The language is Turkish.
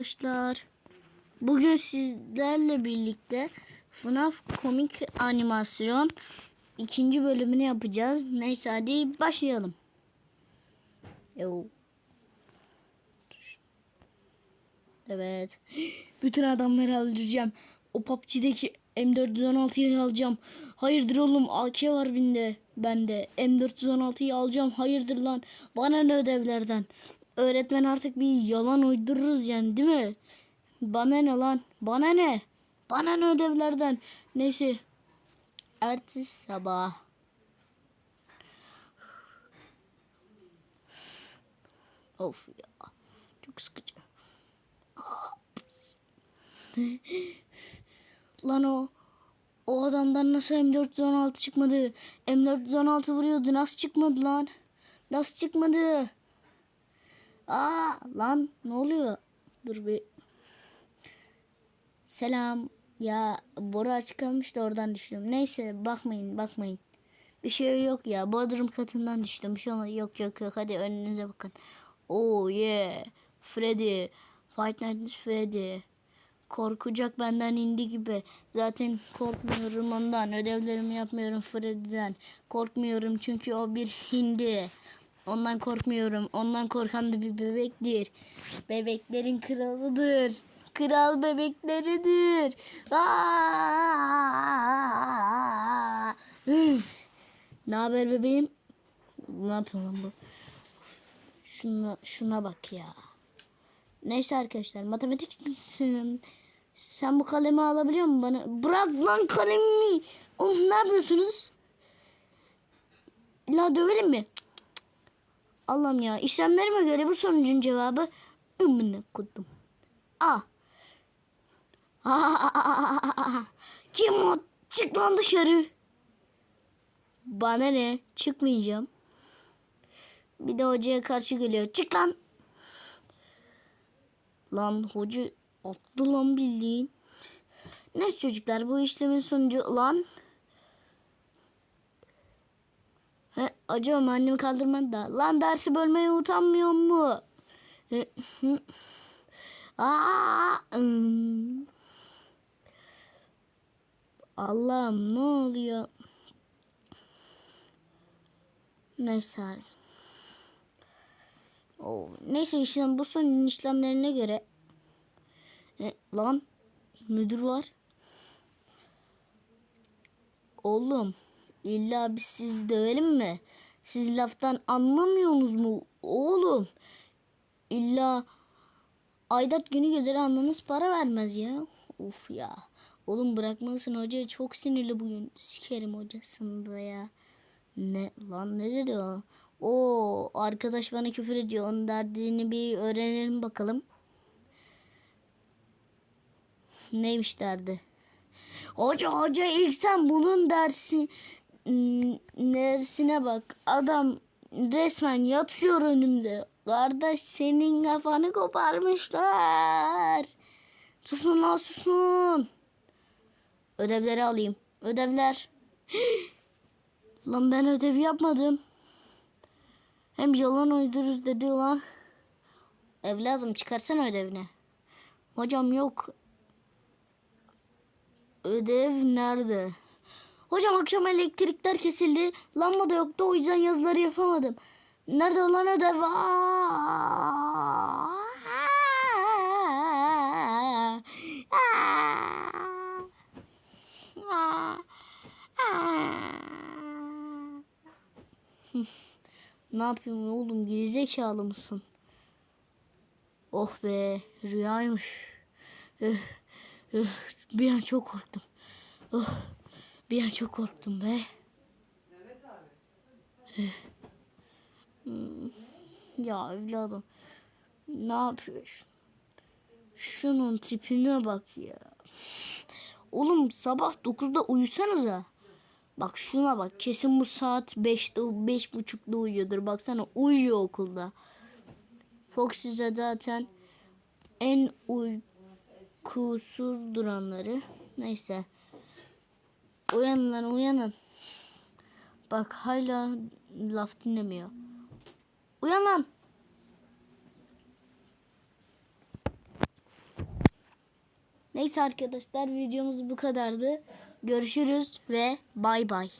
Arkadaşlar bugün sizlerle birlikte FNAF komik animasyon ikinci bölümünü yapacağız. Neyse hadi başlayalım. Evet. Bütün adamları öldüreceğim. O PUBG'deki M416'yı alacağım. Hayırdır oğlum AK var binde. Bende M416'yı alacağım. Hayırdır lan. Bana ne ödevlerden. Öğretmen artık bir yalan uydururuz yani değil mi? Bana ne lan? Bana ne? Bana ne ödevlerden? Neyse. Ertesi sabah. Of ya. Çok sıkıcı. Lan o o adamdan nasıl M416 çıkmadı? M416 vuruyordu. Nasıl çıkmadı lan? Nasıl çıkmadı? Aa lan ne oluyor? Dur bir. Selam. Ya boru açık kalmış da oradan düştüm. Neyse bakmayın bakmayın. Bir şey yok ya. Bodrum katından düştüm. Bir şey olmadı. Yok yok yok. Hadi önünüze bakın. Oh yeah. Freddy. Fight Night Freddy. Korkacak benden indi gibi. Zaten korkmuyorum ondan. Ödevlerimi yapmıyorum Freddy'den. Korkmuyorum çünkü o bir hindi. Ondan korkmuyorum. Ondan korkan da bir bebektir. Bebeklerin kralıdır. Kral bebekleridir. Ne haber bebeğim? Ne yapıyor lan bu? Şuna, şuna bak ya. Neyse arkadaşlar matematik sen, sen bu kalemi alabiliyor musun bana? Bırak lan kalemi. Oğlum ne yapıyorsunuz? La dövelim mi? Allah'ım ya işlemlerime göre bu sonucun cevabı ımını kuttum. A. Kim o? Çık lan dışarı. Bana ne? Çıkmayacağım. Bir de hocaya karşı geliyor. Çık lan. Lan hoca attı lan bildiğin. Neyse çocuklar bu işlemin sonucu lan. Acaba annemi kaldırmadı da. Lan dersi bölmeye utanmıyor mu? Aa, ım. Allah'ım ne oluyor? Neyse. Oo, neyse işlem bu son işlemlerine göre e, lan müdür var. Oğlum illa biz sizi dövelim mi? Siz laftan anlamıyorsunuz mu oğlum? İlla aidat günü gelir anlanız para vermez ya. Uf ya. Oğlum bırakmasın hoca çok sinirli bugün. Sikerim hocasını da ya. Ne lan ne dedi o? O arkadaş bana küfür ediyor. Onun derdini bir öğrenelim bakalım. Neymiş derdi? Hoca hoca ilk sen bunun dersi n- dersine bak. Adam resmen yatıyor önümde. Kardeş senin kafanı koparmışlar. Susun lan susun. Ödevleri alayım. Ödevler. lan ben ödevi yapmadım. Hem yalan uyduruz dedi lan. Evladım çıkarsana ödevini. Hocam yok. Ödev nerede? Hocam akşam elektrikler kesildi. Lamba da yoktu o yüzden yazıları yapamadım. Nerede lan ödev? Ne yapıyorsun oğlum gerizekalı mısın? Oh be rüyaymış. Bir an çok korktum. Oh, bir an çok korktum be. Ya evladım ne yapıyorsun? Şunun tipine bak ya. Oğlum sabah 9'da uyusanıza. Bak şuna bak. Kesin bu saat 5'te 5.30'da uyuyordur. Baksana uyuyor okulda. Fox zaten en uykusuz duranları. Neyse. Uyanın lan uyanın. Bak hala laf dinlemiyor. Uyan lan. Neyse arkadaşlar videomuz bu kadardı. Görüşürüz ve bay bay.